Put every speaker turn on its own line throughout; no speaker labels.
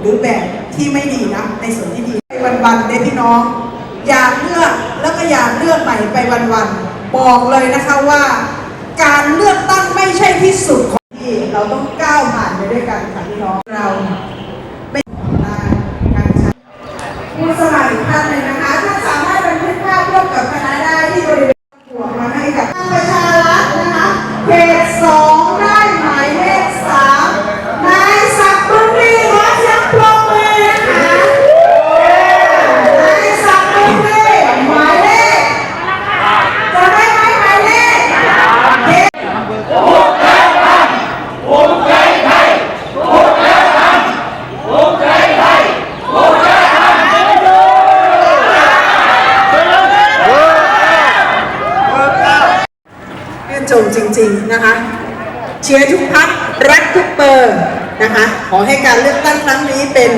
หรือแบบที่ไม่ดีนะในส่วนที่ดีไปวันๆเด็พี่น้อง อยากเลือกแล้วก็อยากเลือกใหม่ไปวันๆบอกเลยนะคะว่า การเลือกตั้งไม่ใช่ที่สุดของที่เราต้องก้าวผ่านไปด้วยกันค่ะพี่น้อง จริง ๆนะคะ เชียร์ทุกพักรักทุกเบอร์นะคะ ขอให้การเลือกตั้งครั้งนี้เป็น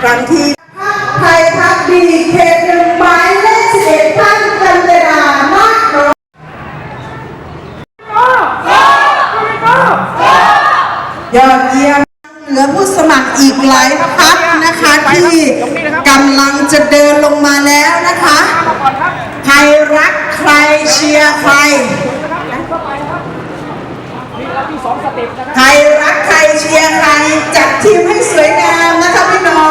ครั้งที่พไทยพักดีเขตหนึ่งหมายเลขสิบเอ็ดท่านกันเวลามากน้อยยอดเยี่ยมเหลือผู้สมัครอีกหลายพักนะคะที่กำลังจะเดินลงมาแล้วนะคะ ใครรักใครเชียร์ใคร ใครรักใครเชียร์ใครจัดทีมให้สวยงามนะคะพี่น้อง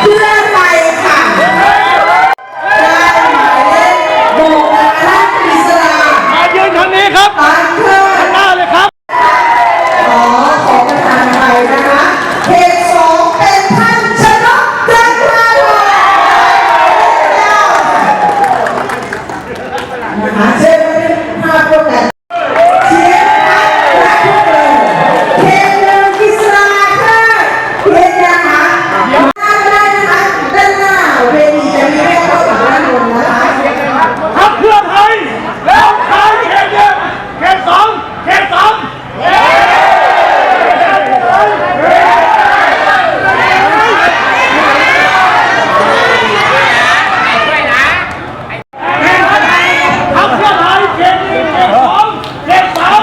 เพื่อไทยค่ะได้หมายเลขโบกนะคะกฤษดา
มายืนทางนี้ครับ
ปานเทิด
หน้าเลยครับ
ขอขอประทานไปนะคะเขตสองเป็นท่านชนกจันทราลอยนะคะเชิญมาเป็นภาพร่วมกันเชียร์พักรักทุกเลยเขตหนึ่งกฤษดาค่ะเขตนะคะด้านได้นะคะด้านหน้าเวทีจะมีให้เข้ากับด้านบนนะคะ
พักเพื่อไทย แล้วไทยเขตหนึ่งเขตสองเขตสามเย้พักเพื่อไทยเขตหนึ่งเขตสองเขตสาม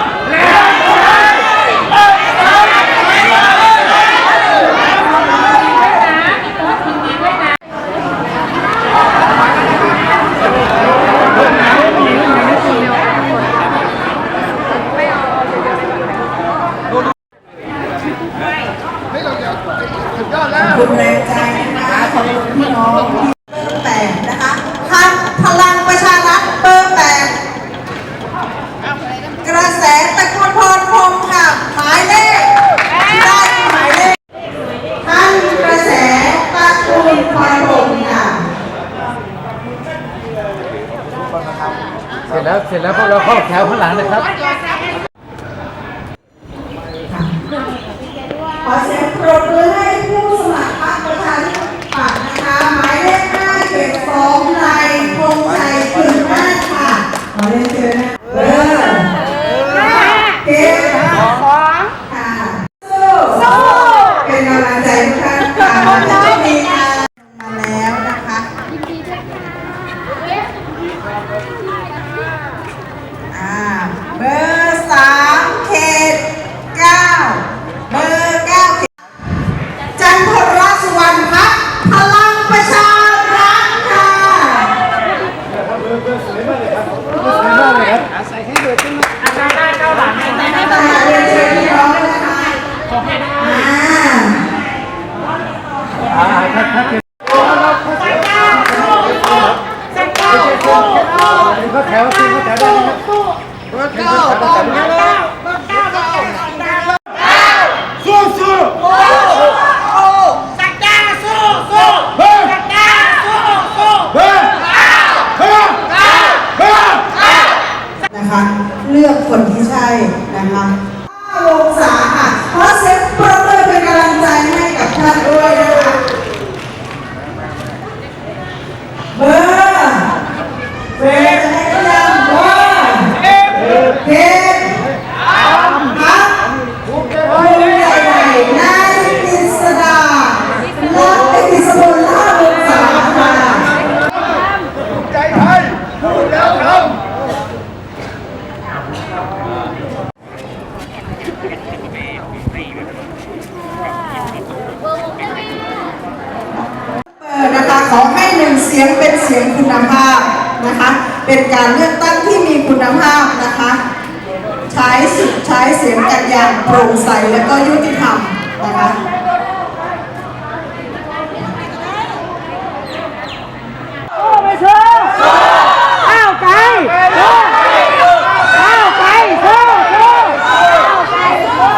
คุณแรงใจนะคะขอบคุณพี่น้องที่เบอร์แปดนะคะพันพลังประชารัฐเบอร์แปดกระแสตะโกนพรพรหมค่ะหมายเลขได้หมายเลขท่านกระแสตะโกนพรพรหมค่ะ
เสร็จแล้วเสร็จแล้วพวกเราเข้าแถวข้างหลังนะครับ
ขอเสียงปรบมือ อาจารย์ได้เก้าหลังให้ได้ได้ประมาณเรียนเชิญพี่น้องด้วยนะคะขอให้ได้อ่า อ่าถ้าถ้าเก็บก็แถวซีก็แถวได้นะครับ เก้าตอนนี้ เสียงเป็นเสียงคุณภาพนะคะ เป็นการเลือกตั้งที่มีคุณภาพนะคะ ใช้สิทธิ์ใช้เสียงกันอย่างโปร่งใสและก็ยุติธรรมนะคะ
ไม่เชื่อก้าวไกลสู้ก้าวไกลสู้สู้ก้าวไกลสู้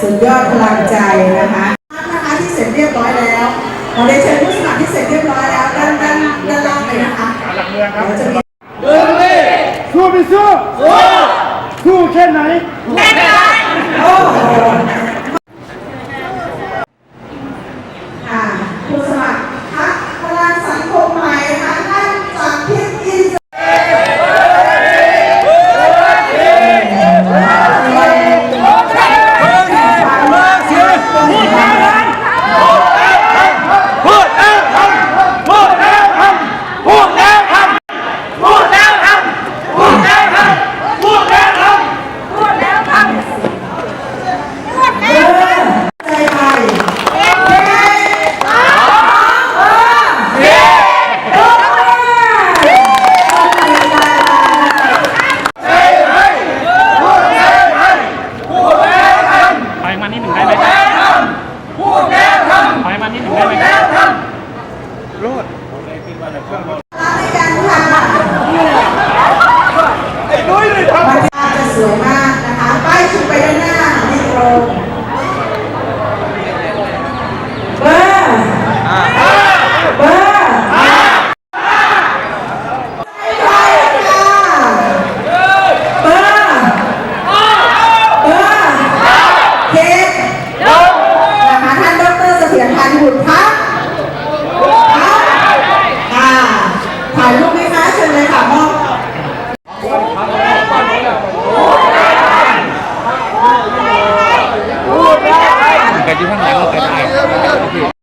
สุดยอดพลังใจนะคะนะคะที่เสร็จเรียบร้อยแล้วขอเรียนเชิญผู้สมัครที่เสร็จเรียบร้อยแล้วด้านด้านด้านล่างเลยนะคะ
หลักเมืองครับ
เดี๋ยวจะมี
สู้ไม่สู้สู้สู้แค่ไหน
โอ้โห